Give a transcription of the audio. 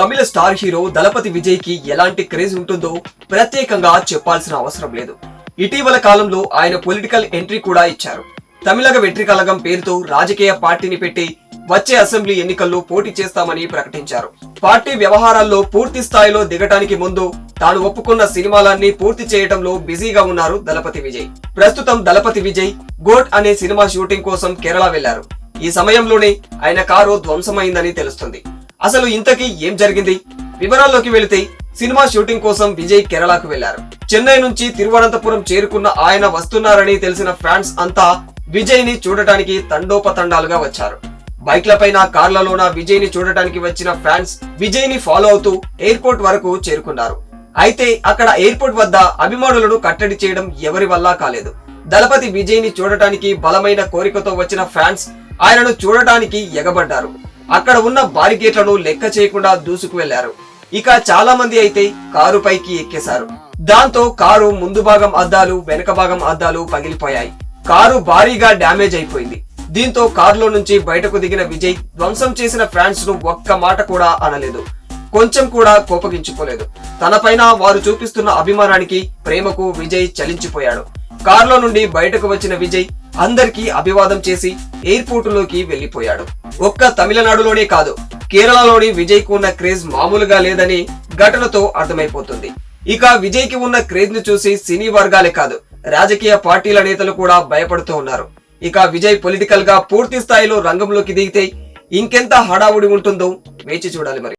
తమిళ star hero దళపతి విజయ్కి ఎలాంటి craze ఉంటుందో ప్రత్యేకంగా చెప్పాల్సిన అవసరం లేదు. ఇటీవల కాలంలో ఆయన పొలిటికల్ ఎంట్రీ కూడా ఇచ్చారు. తమిళగ వెట్రికలగం పేరుతో రాజకీయ పార్టీని పెట్టి వచ్చే అసెంబ్లీ ఎన్నికల్లో పోటీ చేస్తామని ప్రకటించారు. పార్టీ వ్యవహారాల్లో పూర్తి స్థాయిలో దిగటానికి ముందు తాను ఒప్పుకున్న సినిమాలన్నీ పూర్తి చేయడంలో బిజీగా ఉన్నారు దళపతి విజయ్. ప్రస్తుతం దళపతి విజయ్ గోట్ అనే సినిమా షూటింగ్ కోసం కేరళ వెళ్ళారు ఈ సమయంలోనే ఆయన కారు ధ్వంసమైందని తెలుస్తుంది. అసలు ఇంతకీ ఏం జరిగింది? వివరాల్లోకి వెళితే సినిమా షూటింగ్ కోసం విజయ్ కేరళకు వెళ్ళారు. చెన్నై నుంచి తిరువనంతపురం చేరుకున్న ఆయన వస్తున్నారని తెలిసిన ఫ్యాన్స్ అంతా విజయ్ని చూడటానికి తండోపతండాలుగా వచ్చారు. బైక్లపైన కార్లలోన విజయ్ని చూడటానికి వచ్చిన ఫ్యాన్స్ విజయ్ని ఫాలో అవుతూ ఎయిర్పోర్ట్ వరకు చేరుకున్నారు. అయితే అక్కడ ఎయిర్పోర్ట్ వద్ద అభిమానులను కట్టడి చేయడం ఎవరి వల్ల కాలేదు. దళపతి విజయ్ని చూడటానికి బలమైన కోరికతో వచ్చిన ఫ్యాన్స్ ఆయనను చూడటానికి ఎగబడ్డారు. అక్కడ ఉన్న బారిగేట్లను లెక్క చేయకుండా దూసుకు వెళ్ళారు ఇక చాలా మంది అయితే కారు పైకి ఎక్కేశారు. దాంతో కారు ముందు భాగం అద్దాలు వెనక భాగం అద్దాలు పగిలిపోయాయి. కారు భారీగా డ్యామేజ్ అయిపోయింది. దీంతో కారులో నుంచి బయటకు దిగిన విజయ్ ధ్వంసం చేసిన ఫ్రాన్స్ను ఒక్క మాట కూడా అనలేదు. కొంచెం కూడా కోపగించుకోలేదు. తనపైన వారు చూపిస్తున్న అభిమానానికి ప్రేమకు విజయ్ చలించిపోయాడు. కారులో నుండి బయటకు వచ్చిన విజయ్ అందరికీ అభివాదం చేసి ఎయిర్పోర్ట్లోకి వెళ్ళిపోయాడు ఒక్క తమిళనాడులోనే కాదు కేరళలోని విజయ్కు ఉన్న క్రేజ్ మామూలుగా లేదని ఘటనతో అర్థమైపోతుంది. ఇక విజయ్కి ఉన్న క్రేజ్ను చూసి సినీ వర్గాలే కాదు రాజకీయ పార్టీల నేతలు కూడా భయపడుతూ ఉన్నారు. ఇక విజయ్ పొలిటికల్గా పూర్తి స్థాయిలో రంగంలోకి దిగితే ఇంకెంత హడావుడి ఉంటుందో వేచి చూడాలి మరి.